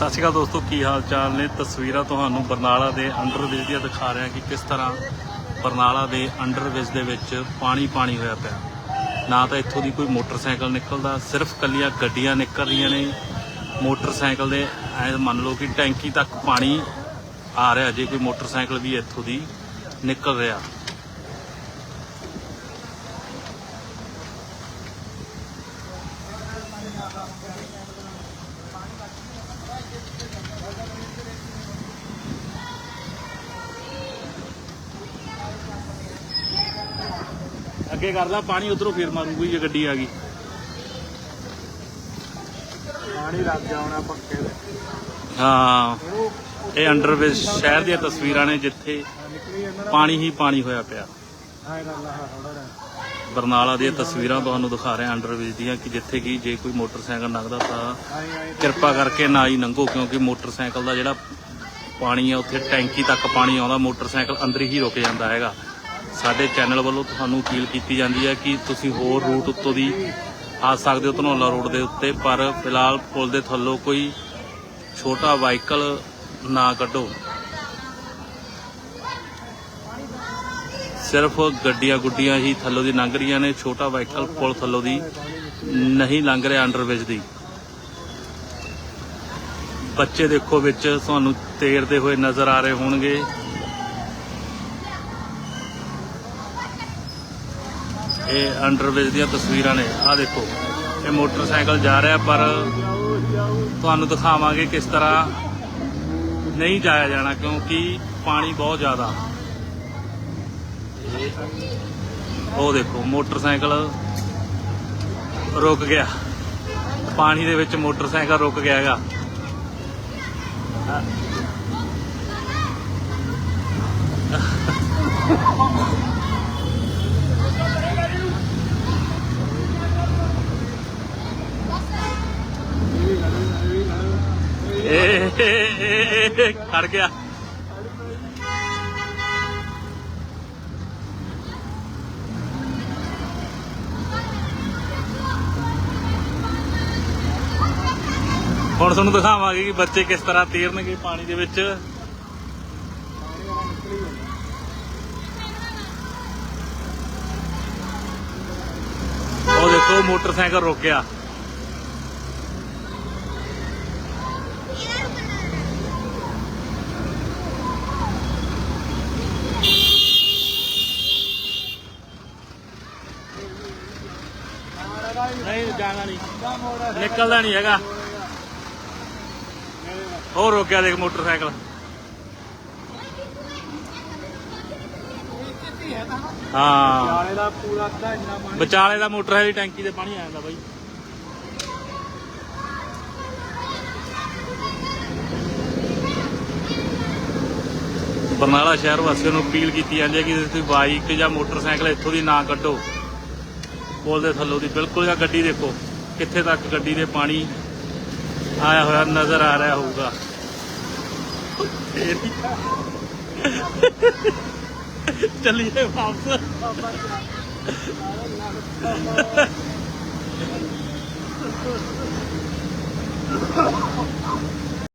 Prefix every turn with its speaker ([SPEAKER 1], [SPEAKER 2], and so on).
[SPEAKER 1] ਸਤਿ ਸ਼੍ਰੀ ਅਕਾਲ ਦੋਸਤੋ, ਕੀ ਹਾਲ ਚਾਲ ਨੇ? ਤਸਵੀਰਾਂ ਤੁਹਾਨੂੰ ਬਰਨਾਲਾ ਦੇ ਅੰਡਰਬ੍ਰਿਜ ਦੀਆਂ ਦਿਖਾ ਰਿਹਾ ਕਿ ਕਿਸ ਤਰ੍ਹਾਂ ਬਰਨਾਲਾ ਦੇ ਅੰਡਰਬ੍ਰਿਜ ਦੇ ਵਿੱਚ ਪਾਣੀ ਪਾਣੀ ਹੋਇਆ ਪਿਆ। ਨਾ ਤਾਂ ਇੱਥੋਂ ਦੀ ਕੋਈ ਮੋਟਰਸਾਈਕਲ ਨਿਕਲਦਾ, ਸਿਰਫ ਕੱਲੀਆਂ ਗੱਡੀਆਂ ਨਿਕਲ ਰਹੀਆਂ ਨੇ। ਮੋਟਰਸਾਈਕਲ ਦੇ, ਐ ਮੰਨ ਲਓ ਕਿ ਟੈਂਕੀ ਤੱਕ ਪਾਣੀ ਆ ਰਿਹਾ, ਜੇ ਕੋਈ ਮੋਟਰਸਾਈਕਲ ਵੀ ਇੱਥੋਂ ਦੀ ਨਿਕਲ ਰਿਹਾ। ਅੱਗੇ ਕਰ ਲਾ ਪਾਣੀ ਉਧਰੋਂ ਫੇਰ ਮਾਰੂਗੀ ਜੇ ਗੱਡੀ ਆ ਗਈ।
[SPEAKER 2] ਪਾਣੀ ਲੱਗ ਜਾਣਾ ਪੱਕੇ ਦੇ
[SPEAKER 1] ਹਾਂ ਇਹ ਅੰਡਰਬ੍ਰਿਜ ਸ਼ਹਿਰ ਦੀਆਂ ਤਸਵੀਰਾਂ ਨੇ ਜਿੱਥੇ ਪਾਣੀ ਹੀ ਪਾਣੀ ਹੋਇਆ ਪਿਆ। ਬਰਨਾਲਾ ਦੀਆਂ ਤਸਵੀਰਾਂ ਤੁਹਾਨੂੰ ਦਿਖਾ ਰਹੇ ਹਾਂ ਅੰਡਰਬ੍ਰਿਜ ਦੀਆਂ ਕਿ ਜਿੱਥੇ ਕਿ ਜੇ ਕੋਈ ਮੋਟਰਸਾਈਕਲ ਲੰਘਦਾ ਤਾਂ ਕਿਰਪਾ ਕਰਕੇ ਨਾ ਹੀ ਲੰਘੋ ਕਿਉਂਕਿ ਮੋਟਰਸਾਈਕਲ ਦਾ ਜਿਹੜਾ ਪਾਣੀ ਹੈ ਉੱਥੇ ਟੈਂਕੀ ਤੱਕ ਪਾਣੀ ਆਉਂਦਾ ਮੋਟਰਸਾਈਕਲ ਅੰਦਰ ਹੀ ਰੁਕ ਜਾਂਦਾ ਹੈਗਾ। ਸਾਡੇ ਚੈਨਲ ਵੱਲੋਂ ਤੁਹਾਨੂੰ ਅਪੀਲ ਕੀਤੀ ਜਾਂਦੀ ਹੈ ਕਿ ਤੁਸੀਂ ਹੋਰ ਰੂਟ ਉੱਤੋਂ ਦੀ ਆ ਸਕਦੇ ਹੋ ਧਨੌਲਾ ਰੋਡ ਦੇ ਉੱਤੇ, ਪਰ ਫਿਲਹਾਲ ਪੁਲ ਦੇ ਥੱਲੋਂ ਕੋਈ ਛੋਟਾ ਵਾਹੀਕਲ ਨਾ ਕੱਢੋ। ਸਿਰਫ ਗੱਡੀਆਂ ਗੁੱਡੀਆਂ ਹੀ ਥੱਲੋਂ ਦੀ ਲੰਘ ਰਹੀਆਂ ਨੇ, ਛੋਟਾ ਵਾਹੀਕਲ ਪੁਲ ਥੱਲੋਂ ਦੀ ਨਹੀਂ ਲੰਘ ਰਿਹਾ ਅੰਡਰਬ੍ਰਿਜ ਦੀ। ਬੱਚੇ ਦੇਖੋ ਵਿੱਚ, ਤੁਹਾਨੂੰ ਤੇਰਦੇ ਹੋਏ ਨਜ਼ਰ ਆ ਰਹੇ ਹੋਣਗੇ। ਇਹ ਅੰਡਰਬ੍ਰਿਜ ਦੀਆਂ ਤਸਵੀਰਾਂ ਨੇ। ਆਹ ਦੇਖੋ, ਇਹ ਮੋਟਰਸਾਈਕਲ ਜਾ ਰਿਹਾ, ਪਰ ਤੁਹਾਨੂੰ ਦਿਖਾਵਾਂਗੇ ਕਿਸ ਤਰ੍ਹਾਂ ਨਹੀਂ ਜਾਇਆ ਜਾਣਾ, ਕਿਉਂਕਿ ਪਾਣੀ ਬਹੁਤ ਜ਼ਿਆਦਾ। ਉਹ ਦੇਖੋ, ਮੋਟਰਸਾਈਕਲ ਰੁਕ ਗਿਆ। ਪਾਣੀ ਦੇ ਵਿੱਚ ਮੋਟਰਸਾਈਕਲ ਰੁਕ ਗਿਆ ਹੈਗਾ। ਇਹ ਇਹ- ਇਹ- ਇਹ ਖੜ ਗਿਆ। ਹੁਣ ਤੁਹਾਨੂੰ ਦਿਖਾਵਾਂਗੇ ਕਿ ਬੱਚੇ ਕਿਸ ਤਰ੍ਹਾਂ ਤੈਰਨਗੇ ਪਾਣੀ ਦੇ ਵਿੱਚ। ਉਹ ਦੇਖੋ, ਮੋਟਰਸਾਈਕਲ ਰੋਕਿਆ ਨਹੀਂ ਜਾਣਾ ਨਹੀਂ। ਨਿਕਲਦਾ ਨਹੀਂ ਹੈਗਾ। ਹੋਰ ਰੁਕ ਗਿਆ ਦੇਖ ਮੋਟਰਸਾਈਕਲ। ਹਾਂ।
[SPEAKER 2] ਦਾ ਪੂਰਾ ਅੱਧਾ ਇੰਨਾ ਪਾਣੀ।
[SPEAKER 1] ਵਿਚਾਲੇ ਦਾ ਮੋਟਰ ਹੈ ਦੀ ਟੈਂਕੀ ਤੇ ਪਾਣੀ ਆ ਜਾਂਦਾ ਬਾਈ। ਬਰਨਾਲਾ ਸ਼ਹਿਰ ਵਾਸੀਆਂ ਨੂੰ ਅਪੀਲ ਕੀਤੀ ਜਾਂਦੀ ਹੈ ਕਿ ਤੁਸੀਂ ਬਾਈਕ ਜਾਂ ਮੋਟਰਸਾਈਕਲ ਇੱਥੋਂ ਦੀ ਨਾ ਕੱਢੋ। ਪੁਲ ਦੇ ਥੱਲੋਂ ਦੀ ਬਿਲਕੁਲ ਜਾਂ ਗੱਡੀ ਦੇਖੋ, ਕਿੱਥੇ ਤੱਕ ਗੱਡੀ ਦੇ ਪਾਣੀ ਆਇਆ ਹੋਇਆ ਨਜ਼ਰ ਆ ਰਿਹਾ ਹੋਊਗਾ। ਚੱਲੀਏ ਵਾਪਸ।